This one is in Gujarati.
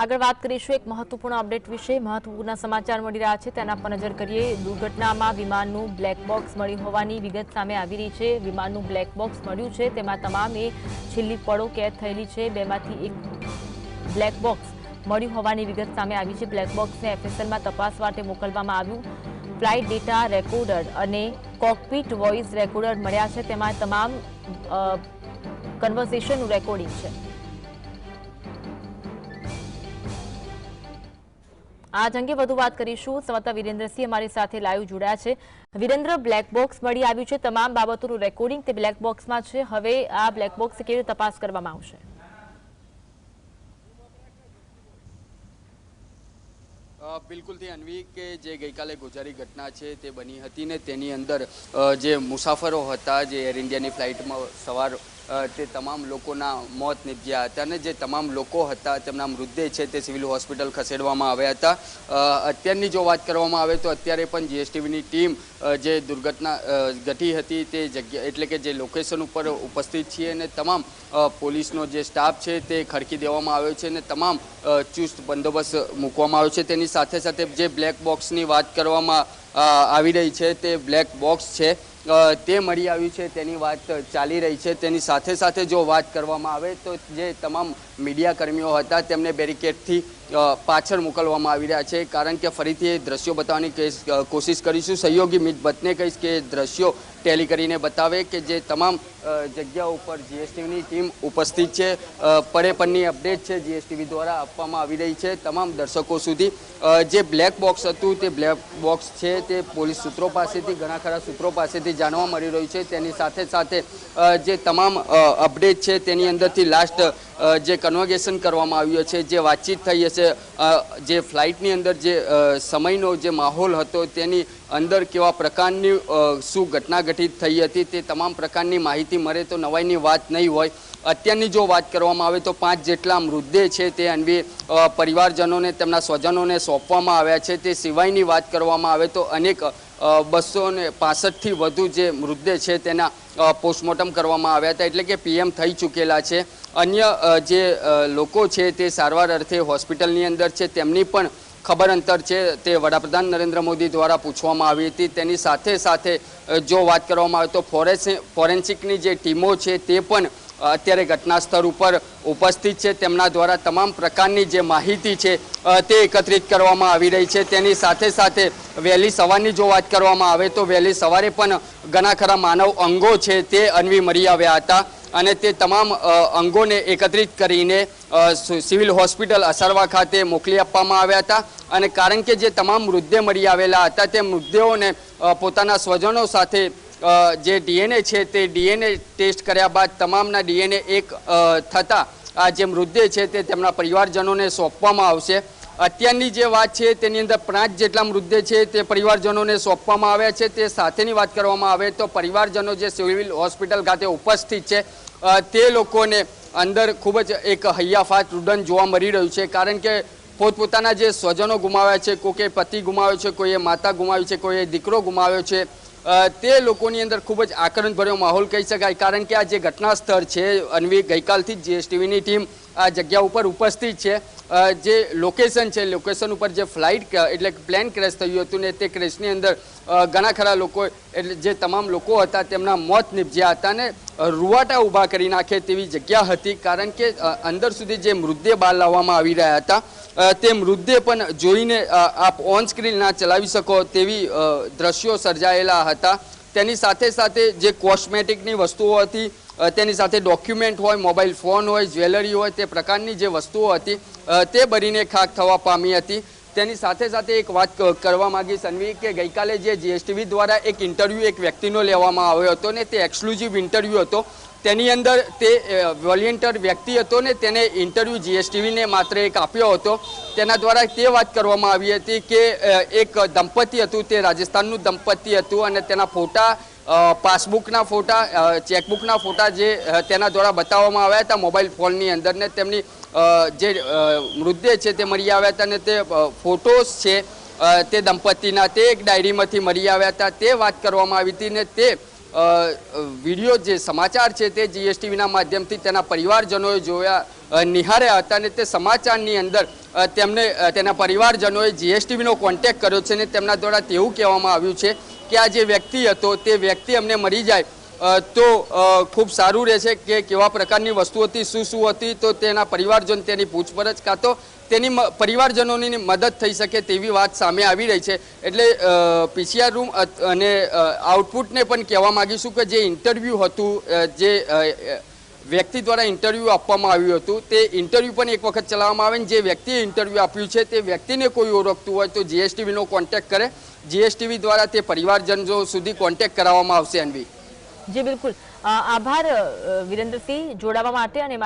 આગળ વાત કરીશું એક મહત્વપૂર્ણ અપડેટ વિશે. મહત્વપૂર્ણ સમાચાર મળી રહ્યા છે. તેના પર નજર કરીએ. દુર્ઘટનામાં વિમાનનું બ્લેક બોક્સ મળ્યું હોવાની વિગત સામે આવી રહી છે. વિમાનનું બ્લેક બોક્સ મળ્યું છે. તેમાં તમામે છેલ્લી પળો કેદ થયેલી છે. બેમાંથી એક બ્લેક બોક્સ મળ્યું હોવાની વિગત સામે આવી છે. બ્લેક બોક્સને એફએસએલમાં તપાસ માટે મોકલવામાં આવ્યું. ફ્લાઇટ ડેટા રેકોર્ડર અને કોકપીટ વોઇસ રેકોર્ડર મળ્યા છે. તેમાં તમામ કન્વર્સેશનનું રેકોર્ડિંગ છે. આજ અંગે વધુ વાત કરીશું. સંવાદદાતા વિરેન્દ્રસિંહ અમારી સાથે લાઈવ જોડાયા છે. વિરેન્દ્ર બ્લેક બોક્સ મળી આવ્યું છે. તમામ બાબતોનું રેકોર્ડિંગ તે બ્લેક બોક્સમાં છે. હવે આ બ્લેક બોક્સ કેવી રીતે તપાસ કરવામાં આવશે? બિલકુલથી અન્વી કે જે ગઈકાલે ગોજારી ઘટના છે તે બની હતી ને તેની અંદર જે મુસાફરો હતા જે એર ઇન્ડિયાની ફ્લાઇટમાં સવાર તે તમામ લોકોના મોત નીપજ્યા હતા અને જે તમામ લોકો હતા, તેમના મૃતદેહ છે તે સિવિલ હોસ્પિટલ ખસેડવામાં આવ્યા હતા. અત્યારની જો વાત કરવામાં આવે તો અત્યારે પણ જીએસટીવીની ટીમ જે દુર્ઘટના ઘટી હતી તે જગ્યા, એટલે કે જે લોકેશન ઉપર ઉપસ્થિત છીએ અને તમામ પોલીસનો જે સ્ટાફ છે તે ખડકી દેવામાં આવ્યો છે અને તમામ ચુસ્ત બંદોબસ્ત મૂકવામાં આવ્યો છે. તેની સાથે સાથે જે બ્લેક બોક્સની વાત કરવામાં આવી રહી છે, તે બ્લેક બોક્સ છે. તે મળી આવ્યું છે, તેની વાત ચાલી રહી છે. તેની સાથે સાથે જો વાત કરવામાં આવે તો જે તમામ મીડિયા કર્મીઓ હતા, તેમને બેરિકેડથી પાછળ મોકલવામાં આવી રહ્યા છે. કારણ કે ફરીથી એ દ્રશ્યો બતાવવાની કોશિશ કરીશું. સહયોગી મિત ભટ્ટને કહીશ કે દ્રશ્યો ટેલી કરીને બતાવે કે જે તમામ જગ્યા ઉપર જીએસટીવીની ટીમ ઉપસ્થિત છે. પળે અપડેટ છે જીએસટીવી દ્વારા આપવામાં આવી રહી છે. તમામ દર્શકો સુધી જે બ્લેક બોક્સ હતું તે બ્લેક બોક્સ છે તે પોલીસ સૂત્રો પાસેથી, ઘણા ખરા સૂત્રો પાસેથી જાણવા મળી રહ્યું છે. તેની સાથે સાથે જે તમામ અપડેટ છે તેની અંદરથી લાસ્ટ જે કન્વર્ગેશન કરવામાં આવ્યું છે, જે વાતચીત થઈ હશે જે ફ્લાઇટની અંદર જે સમયનો જે માહોલ હતો તેની અંદર કેવા પ્રકારની શું ઘટના ઘટિત થઈ હતી તે તમામ પ્રકારની માહિતી મળે તો નવાઈની વાત નહીં હોય. અત્યારની જો વાત કરવામાં આવે તો પાંચ જેટલા મૃતદેહ છે તે અન્વી પરિવારજનોને, તેમના સ્વજનોને સોંપવામાં આવ્યા છે. તે સિવાયની વાત કરવામાં આવે તો અનેક બસો ને પાસઠથી વધુ જે મૃતદેહ છે તેના પોસ્ટમોર્ટમ કરવામાં આવ્યા હતા. એટલે કે પીએમ થઈ ચૂકેલા છે. અન્ય જે લોકો છે તે સારવાર અર્થે હોસ્પિટલની અંદર છે. તેમની પણ ખબર અંતર છે તે વડાપ્રધાન નરેન્દ્ર મોદી દ્વારા પૂછવામાં આવી હતી. તેની સાથે સાથે જો વાત કરવામાં આવે તો ફોરેન્સિક ફોરેન્સિકની જે ટીમો છે તે પણ અત્યારે ઘટના સ્થળ ઉપર ઉપસ્થિત છે. તેમના દ્વારા તમામ પ્રકારની જે માહિતી છે તે એકત્રિત કરવામાં આવી રહી છે. તેની સાથે સાથે વહેલી સવારની જો વાત કરવામાં આવે તો વહેલી સવારે પણ ઘણા ખરા માનવ અંગો છે તે અન્વી મળી આવ્યા હતા. અને તે તમામ અંગોને એકત્રિત કરીને સિવિલ હોસ્પિટલ અસારવા ખાતે મોકલી આપવામાં આવ્યા હતા. અને કારણ કે જે તમામ મૃતદેહ મળી આવેલા હતા, તે મૃતદેહોને પોતાના સ્વજનો સાથે જે ડીએનએ છે તે ડીએનએ ટેસ્ટ કર્યા બાદ તમામના ડીએનએ એક થતાં આ જે મૃતદેહ છે તે તેમના પરિવારજનોને સોંપવામાં આવશે. અત્યારની જે વાત છે, તેની અંદર પાંચ જેટલા મૃતદેહ છે, તે પરિવારજનોને સોંપવામાં આવ્યા છે. તે સાથેની વાત કરવામાં આવે તો પરિવારજનો જે સિવિલ હોસ્પિટલ ખાતે ઉપસ્થિત છે તે લોકોને અંદર ખૂબ જ એક હૈયાફાટ રુદન જોવા મળી રહ્યું છે. કારણ કે પોતપોતાના જે સ્વજનો ગુમાવ્યા છે કોઈએ પતિ ગુમાવ્યો છે, કોઈએ માતા ગુમાવી છે, કોઈએ દીકરો ગુમાવ્યો છે તે લોકોની અંદર ખૂબ જ આકરણભર્યો માહોલ કહી શકાય. કારણ કે આ જે ઘટના સ્થળ છે, અન્વી ગઈકાલથી જ જીએસટીવીની ટીમ આ જગ્યા ઉપર ઉપસ્થિત છે. જે લોકેશન છે લોકેશન ઉપર જે ફ્લાઇટ એટલે પ્લેન ક્રેશ થયું હતું ને તે ક્રેશની અંદર ઘણા ખરા લોકો, એટલે જે તમામ લોકો હતા તેમના મોત નીપજ્યા હતા ને રૂવાટા ઊભા કરી નાખે તેવી જગ્યા હતી. કારણ કે અંદર સુધી જે મૃતદેહ બહાર લાવવામાં આવી રહ્યા હતા તે મૃતદેહ પણ જોઈને આપ ઓન સ્ક્રીન ના ચલાવી શકો તેવી દ્રશ્યો સર્જાયેલા હતા. તેની સાથે સાથે જે કોસ્મેટિકની વસ્તુઓ હતી તેની સાથે ડોક્યુમેન્ટ હોય, મોબાઈલ ફોન હોય, જ્વેલરી હોય, તે પ્રકારની જે વસ્તુઓ હતી તે બરીને ખાક થવા પામી હતી. તેની સાથે સાથે એક વાત કરવા માંગીશ અન્વી કે ગઈકાલે જે જીએસટીવી દ્વારા એક ઇન્ટરવ્યૂ એક વ્યક્તિનો લેવામાં આવ્યો હતો ને તે એક્સક્લુઝિવ ઇન્ટરવ્યૂ હતો. તેની અંદર તે વોલિયન્ટર વ્યક્તિ હતો ને તેને ઇન્ટરવ્યૂ જીએસટીવીને માત્ર એક આપ્યો હતો. તેના દ્વારા તે વાત કરવામાં આવી હતી કે એક દંપતી હતું, તે રાજસ્થાનનું દંપતી હતું અને તેના ફોટા પાસબુકના ફોટા ચેકબુકના ફોટા જે તેના દ્વારા બતાવવામાં આવ્યા હતા મોબાઈલ ફોનની અંદર ને તેમની જે મૃતદેહ છે તે મળી આવ્યા હતા અને તે ફોટોસ છે તે દંપતીના તે એક ડાયરીમાંથી મળી આવ્યા હતા. તે વાત કરવામાં આવી હતી ને તે વીડિયો જે સમાચાર છે તે જીએસટીવીના માધ્યમથી તેના પરિવારજનોએ જોયા નિહાર્યા હતા અને તે સમાચારની અંદર તેમને તેના પરિવારજનોએ જીએસટીવીનો કોન્ટેક્ટ કર્યો છે અને તેમના દ્વારા તેવું કહેવામાં આવ્યું છે. કે આ જે વ્યક્તિ હતો, તે વ્યક્તિ અમને મળી જાય. તો ખૂબ સારું રહેશે કે કેવા પ્રકારની વસ્તુ હતી શું શું હતી, તો તેના પરિવારજન તેની પૂછપરછ કાં તો તેની પરિવારજનોની મદદ થઈ શકે તેવી વાત સામે આવી રહી છે. એટલે પીસીઆર રૂમ અને આઉટપુટને પણ કહેવા માંગીશું કે જે ઇન્ટરવ્યૂ હતું જે વ્યક્તિ દ્વારા ઇન્ટરવ્યૂ આપવામાં આવ્યું હતું, તે ઇન્ટરવ્યૂ પણ એક વખત ચલાવવામાં આવે ને જે વ્યક્તિએ ઇન્ટરવ્યૂ આપ્યું છે, તે વ્યક્તિને કોઈ ઓળખતું હોય તો જીએસટીવીનો કોન્ટેક્ટ કરે. જીએસટીવી દ્વારા તે પરિવારજનો સુધી કોન્ટેક્ટ કરાવવામાં આવશે અનવી જી, બિલકુલ. આભાર વિરેન્દ્રસિંહ. જોડાવા માટે અને